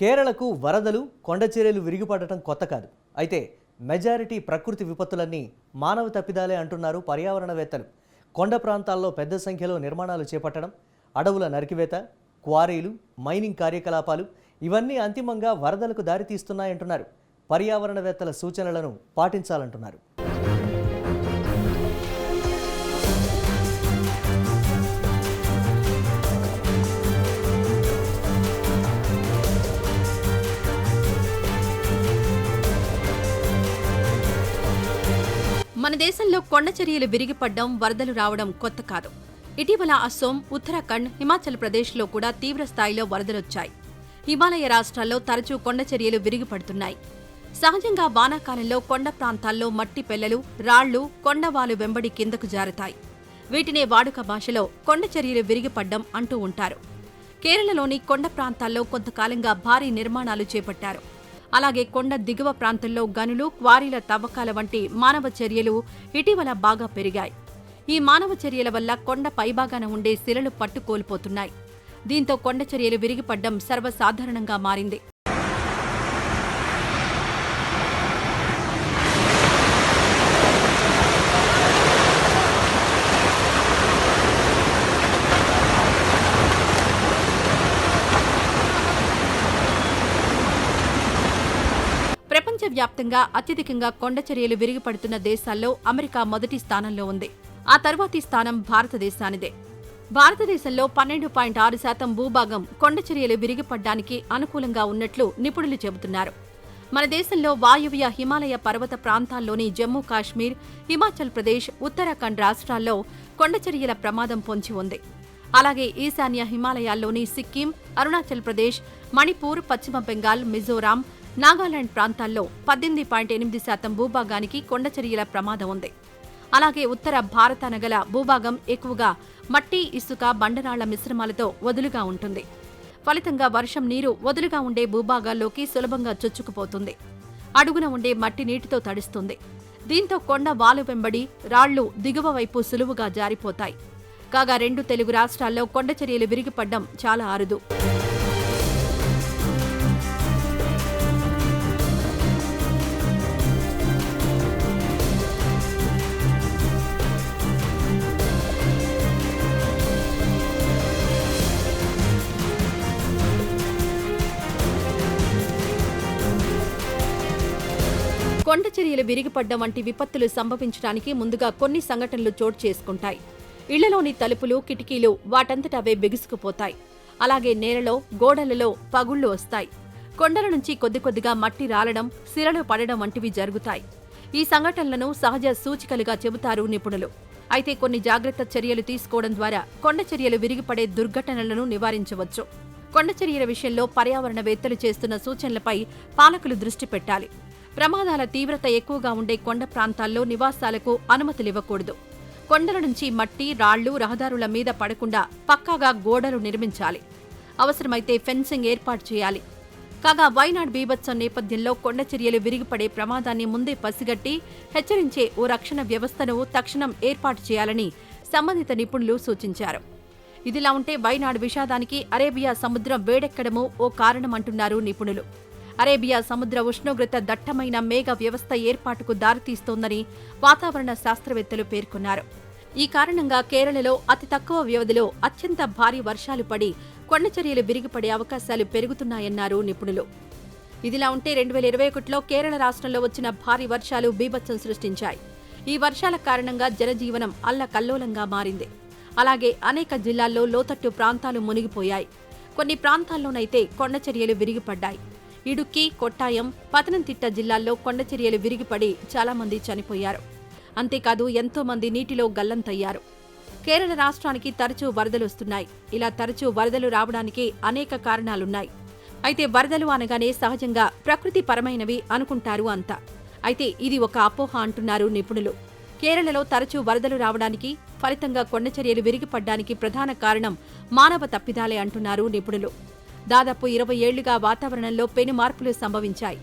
కేరళకు వరదలు కొండచర్యలు విరిగిపడటం కొత్త కాదు. అయితే మెజారిటీ ప్రకృతి విపత్తులన్నీ మానవ తప్పిదాలే అంటున్నారు పర్యావరణవేత్తలు. కొండ ప్రాంతాల్లో పెద్ద సంఖ్యలో నిర్మాణాలు చేపట్టడం అడవుల నరికివేత క్వారీలు మైనింగ్ కార్యకలాపాలు ఇవన్నీ అంతిమంగా వరదలకు దారితీస్తున్నాయంటున్నారు. పర్యావరణవేత్తల సూచనలను పాటించాలంటున్నారు. మన దేశంలో కొండ చర్యలు విరిగిపడ్డం వరదలు రావడం కొత్త కాదు. ఇటీవల అస్సోం ఉత్తరాఖండ్ హిమాచల్ ప్రదేశ్లో కూడా తీవ్ర స్థాయిలో వరదలొచ్చాయి. హిమాలయ రాష్ట్రాల్లో తరచూ కొండ చర్యలు విరిగిపడుతున్నాయి. సహజంగా వానాకాలంలో కొండ ప్రాంతాల్లో మట్టి పెల్లలు రాళ్ళు కొండవాలు వెంబడి కిందకు జారుతాయి. వీటినే వాడుక భాషలో కొండ చర్యలు విరిగిపడ్డం అంటూ ఉంటారు. కేరళలోని కొండ ప్రాంతాల్లో కొంతకాలంగా భారీ నిర్మాణాలు చేపట్టారు. అలాగే కొండ దిగువ ప్రాంతంలో గనులు క్వారీల తవ్వకాల వంటి మానవ చర్యలు ఇటీవల బాగా పెరిగాయి. ఈ మానవ చర్యల వల్ల కొండ పైభాగాన ఉండే శిలలు పట్టుకోల్పోతున్నాయి. దీంతో కొండ చర్యలు విరిగిపడ్డం సర్వసాధారణంగా మారింది. ప్రపంచవ్యాప్తంగా అత్యధికంగా కొండ చర్యలు విరిగిపడుతున్న దేశాల్లో అమెరికా మొదటి స్థానంలో ఉంది. ఆ తర్వాతి స్థానం భారతదేశానిదే. భారతదేశంలో పన్నెండు పాయింట్ ఆరు శాతం భూభాగం కొండ చర్యలు విరిగిపడ్డానికి అనుకూలంగా ఉన్నట్లు నిపుణులు చెబుతున్నారు. మన దేశంలో వాయువ్య హిమాలయ పర్వత ప్రాంతాల్లోని జమ్మూ కాశ్మీర్ హిమాచల్ ప్రదేశ్ ఉత్తరాఖండ్ రాష్ట్రాల్లో కొండచర్యల ప్రమాదం పొంచి ఉంది. అలాగే ఈశాన్య హిమాలయాల్లోని సిక్కిం అరుణాచల్ ప్రదేశ్ మణిపూర్ పశ్చిమ బెంగాల్ మిజోరాం నాగాలాండ్ ప్రాంతాల్లో పద్దెనిమిది పాయింట్ ఎనిమిది శాతం భూభాగానికి కొండచర్యల ప్రమాదం ఉంది. అలాగే ఉత్తర భారతాన గల భూభాగం ఎక్కువగా మట్టి ఇసుక బండరాళ్ళ మిశ్రమాలతో వదులుగా ఉంటుంది. ఫలితంగా వర్షం నీరు వదులుగా ఉండే భూభాగాల్లోకి సులభంగా చొచ్చుకుపోతుంది. అడుగున ఉండే మట్టి నీటితో తడుస్తుంది. దీంతో కొండ వాలు వెంబడి రాళ్ళు దిగువ వైపు సులువుగా జారిపోతాయి. కాగా రెండు తెలుగు రాష్ట్రాల్లో కొండచర్యలు విరిగిపడ్డం చాలా అరుదు. కొండ చర్యలు విరిగిపడ్డం వంటి విపత్తులు సంభవించడానికి ముందుగా కొన్ని సంఘటనలు చోటు చేసుకుంటాయి. ఇళ్ళలోని తలుపులు కిటికీలు వాటంతట అవే బిగుసుకుపోతాయి. అలాగే నేలలో గోడలలో పగుళ్ళు వస్తాయి. కొండల నుంచి కొద్ది కొద్దిగా మట్టి రాలడం సిరలు పడడం వంటివి జరుగుతాయి. ఈ సంఘటనలను సహజ సూచికలుగా చెబుతారు నిపుణులు. అయితే కొన్ని జాగ్రత్త చర్యలు తీసుకోవడం ద్వారా కొండ చర్యలు విరిగిపడే దుర్ఘటనలను నివారించవచ్చు. కొండ చర్యల విషయంలో పర్యావరణవేత్తలు చేస్తున్న సూచనలపై పాలకులు దృష్టి పెట్టాలి. ప్రమాదాల తీవ్రత ఎక్కువగా ఉండే కొండ ప్రాంతాల్లో నివాసాలకు అనుమతులివ్వకూడదు. కొండల నుంచి మట్టి రాళ్ళు రహదారుల మీద పడకుండా పక్కాగా గోడలు నిర్మించాలి. అవసరమైతే ఫెన్సింగ్ ఏర్పాటు చేయాలి. కాగా వైనాడ్ బీభత్సం నేపథ్యంలో కొండ చర్యలు విరిగిపడే ప్రమాదాన్ని ముందే పసిగట్టి హెచ్చరించే ఓ రక్షణ వ్యవస్థను తక్షణం ఏర్పాటు చేయాలని సంబంధిత నిపుణులు సూచించారు. ఇదిలా ఉంటే వైనాడ్ విషాదానికి అరేబియా సముద్రం వేడెక్కడమూ ఓ కారణమంటున్నారు నిపుణులు. అరేబియా సముద్ర ఉష్ణోగ్రత దట్టమైన మేఘ వ్యవస్థ ఏర్పాటుకు దారితీస్తోందని వాతావరణ శాస్త్రవేత్తలు పేర్కొన్నారు. ఈ కారణంగా కేరళలో అతి తక్కువ వ్యవధిలో అత్యంత భారీ వర్షాలు పడి కొండచర్యలు విరిగిపడే అవకాశాలు పెరుగుతున్నాయన్నారు నిపుణులు. ఇదిలా ఉంటే రెండు వేల ఇరవై ఒకటిలో కేరళ రాష్ట్రంలో వచ్చిన భారీ వర్షాలు బీభత్సం సృష్టించాయి. ఈ వర్షాల కారణంగా జనజీవనం అల్లకల్లోలంగా మారింది. అలాగే అనేక జిల్లాల్లో లోతట్టు ప్రాంతాలు మునిగిపోయాయి. కొన్ని ప్రాంతాల్లోనైతే కొండచర్యలు విరిగిపడ్డాయి. ఇడుక్కి కొట్టాయం పతనంతిట్ట జిల్లాల్లో కొండచర్యలు విరిగిపడి చాలామంది చనిపోయారు. అంతేకాదు ఎంతో మంది నీటిలో గల్లంతయ్యారు. కేరళ రాష్ట్రానికి తరచూ వరదలు వస్తున్నాయి. ఇలా తరచూ వరదలు రావడానికి అనేక కారణాలున్నాయి. అయితే వరదలు అనగానే సహజంగా ప్రకృతి పరమైనవి అనుకుంటారు అంతా. అయితే ఇది ఒక అపోహ అంటున్నారు నిపుణులు. కేరళలో తరచూ వరదలు రావడానికి ఫలితంగా కొండచర్యలు విరిగిపడ్డానికి ప్రధాన కారణం మానవ తప్పిదాలే అంటున్నారు నిపుణులు. దాదాపు ఇరవై ఏళ్ళుగా వాతావరణంలో పెను మార్పులు సంభవించాయి.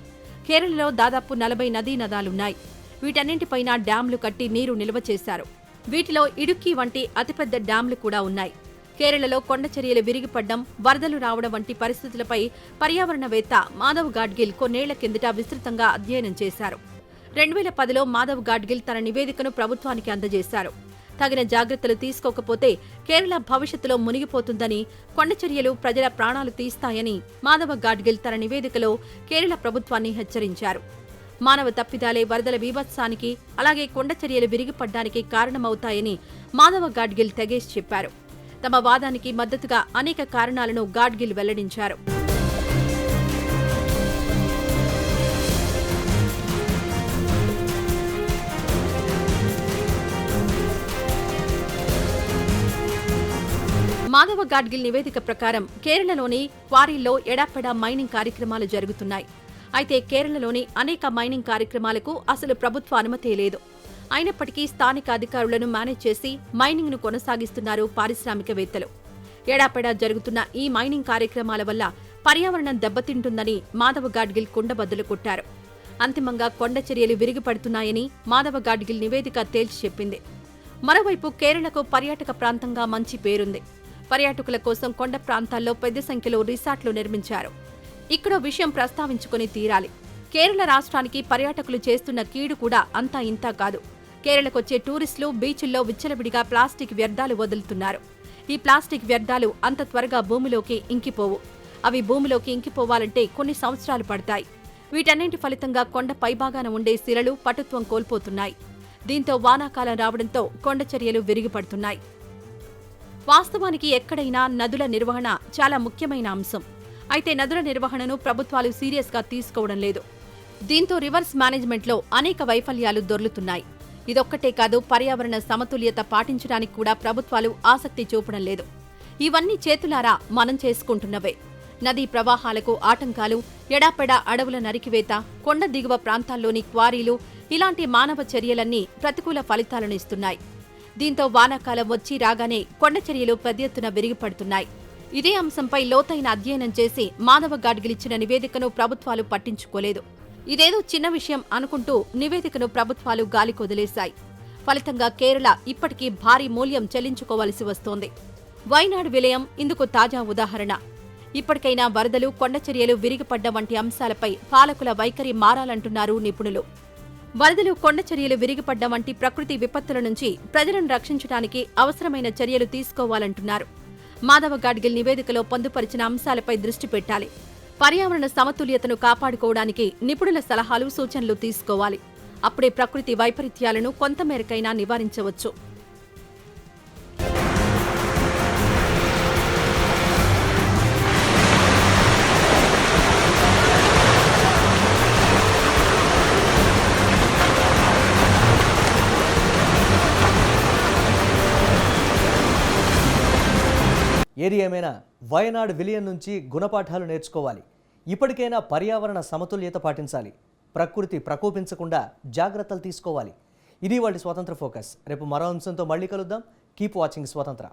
కేరళలో దాదాపు నలభై నదీ నదాలున్నాయి. వీటన్నింటిపైన డ్యాంలు కట్టి నీరు నిల్వ చేశారు. వీటిలో ఇడుక్కి వంటి అతిపెద్ద డ్యాంలు కూడా ఉన్నాయి. కేరళలో కొండ చర్యలు విరిగిపడ్డం వరదలు రావడం వంటి పరిస్థితులపై పర్యావరణవేత్త మాధవ్ గాడ్గిల్ కొన్నేళ్ళ కిందట విస్తృతంగా అధ్యయనం చేశారు. రెండు వేల పదిలో మాధవ్ గాడ్గిల్ తన నివేదికను ప్రభుత్వానికి అందజేశారు. తగిన జాగ్రత్తలు తీసుకోకపోతే కేరళ భవిష్యత్తులో మునిగిపోతుందని కొండచర్యలు ప్రజల ప్రాణాలు తీస్తాయని మాధవ గాడ్గిల్ తన నివేదికలో కేరళ ప్రభుత్వాన్ని హెచ్చరించారు. మానవ తప్పిదాలే వరదల బీభత్సానికి అలాగే కొండచర్యలు విరిగిపడ్డానికి కారణమవుతాయని మాధవ గాడ్గిల్ తెగేష్ చెప్పారు. తమ వాదానికి మద్దతుగా అనేక కారణాలను గాడ్గిల్ వెల్లడించారు. మాధవ గాడ్గిల్ నివేదిక ప్రకారం కేరళలోని క్వారీల్లో ఎడాపెడా మైనింగ్ కార్యక్రమాలు జరుగుతున్నాయి. అయితే కేరళలోని అనేక మైనింగ్ కార్యక్రమాలకు అసలు ప్రభుత్వ అనుమతి లేదు. అయినప్పటికీ స్థానిక అధికారులను మేనేజ్ చేసి మైనింగ్ను కొనసాగిస్తున్నారు పారిశ్రామికవేత్తలు. ఎడాపెడా జరుగుతున్న ఈ మైనింగ్ కార్యక్రమాల వల్ల పర్యావరణం దెబ్బతింటుందని మాధవ గాడ్గిల్ కుండబద్దలు కొట్టారు. అంతిమంగా కొండ చర్యలు విరిగిపడుతున్నాయని మాధవ గాడ్గిల్ నివేదిక తేల్చి చెప్పింది. మరోవైపు కేరళకు పర్యాటక ప్రాంతంగా మంచి పేరుంది. పర్యాటకుల కోసం కొండ ప్రాంతాల్లో పెద్ద సంఖ్యలో రిసార్ట్లు నిర్మించారు. ఇక్కడ విషయం ప్రస్తావించుకుని తీరాలి. కేరళ రాష్ట్రానికి పర్యాటకులు చేస్తున్న కీడు కూడా అంతా ఇంతా కాదు. కేరళకొచ్చే టూరిస్టులు బీచ్ల్లో విచ్చలవిడిగా ప్లాస్టిక్ వ్యర్థాలు వదులుతున్నారు. ఈ ప్లాస్టిక్ వ్యర్థాలు అంత త్వరగా భూమిలోకి ఇంకిపోవు. అవి భూమిలోకి ఇంకిపోవాలంటే కొన్ని సంవత్సరాలు పడతాయి. వీటన్నింటి ఫలితంగా కొండ పైభాగాన ఉండే శిలలు పటుత్వం కోల్పోతున్నాయి. దీంతో వానాకాలం రావడంతో కొండ చర్యలు విరిగిపడుతున్నాయి. వాస్తవానికి ఎక్కడైనా నదుల నిర్వహణ చాలా ముఖ్యమైన అంశం. అయితే నదుల నిర్వహణను ప్రభుత్వాలు సీరియస్గా తీసుకోవడం లేదు. దీంతో రివర్స్ మేనేజ్మెంట్లో అనేక వైఫల్యాలు దొర్లుతున్నాయి. ఇదొక్కటే కాదు పర్యావరణ సమతుల్యత పాటించడానికి కూడా ప్రభుత్వాలు ఆసక్తి చూపడం లేదు. ఇవన్నీ చేతులారా మనం చేసుకుంటున్నవే. నదీ ప్రవాహాలకు ఆటంకాలు ఎడాపెడా అడవుల నరికివేత కొండ దిగువ ప్రాంతాల్లోని క్వారీలు ఇలాంటి మానవ చర్యలన్నీ ప్రతికూల ఫలితాలను ఇస్తున్నాయి. దీంతో వానాకాలం వచ్చి రాగానే కొండచర్యలు పెద్ద ఎత్తున విరిగిపడుతున్నాయి. ఇదే అంశంపై లోతైన అధ్యయనం చేసి మాధవ గాడ్గిలిచ్చిన నివేదికను ప్రభుత్వాలు పట్టించుకోలేదు. ఇదేదో చిన్న విషయం అనుకుంటూ నివేదికను ప్రభుత్వాలు గాలికొదిలేశాయి ఫలితంగా కేరళ ఇప్పటికీ భారీ మూల్యం చెల్లించుకోవలసి వస్తోంది. వైనాడ్ విలయం ఇందుకు తాజా ఉదాహరణ. ఇప్పటికైనా వరదలు కొండచర్యలు విరిగిపడ్డ వంటి అంశాలపై పాలకుల వైఖరి మారాలంటున్నారు నిపుణులు. వరదలు కొండ చర్యలు విరిగిపడ్డ వంటి ప్రకృతి విపత్తుల నుంచి ప్రజలను రక్షించడానికి అవసరమైన చర్యలు తీసుకోవాలంటున్నారు. మాధవ గాడ్గిల్ నివేదికలో పొందుపరిచిన అంశాలపై దృష్టి పెట్టాలి. పర్యావరణ సమతుల్యతను కాపాడుకోవడానికి నిపుణుల సలహాలు సూచనలు తీసుకోవాలి. అప్పుడే ప్రకృతి వైపరీత్యాలను కొంతమేరకైనా నివారించవచ్చు. ఏది ఏమైనా వయనాడ్ విలియన్ నుంచి గుణపాఠాలు నేర్చుకోవాలి. ఇప్పటికైనా పర్యావరణ సమతుల్యత పాటించాలి. ప్రకృతి ప్రకోపించకుండా జాగ్రత్తలు తీసుకోవాలి. ఇది వాటి స్వతంత్ర ఫోకస్. రేపు మరో అంశంతో మళ్ళీ కలుద్దాం. కీప్ వాచింగ్ స్వతంత్ర.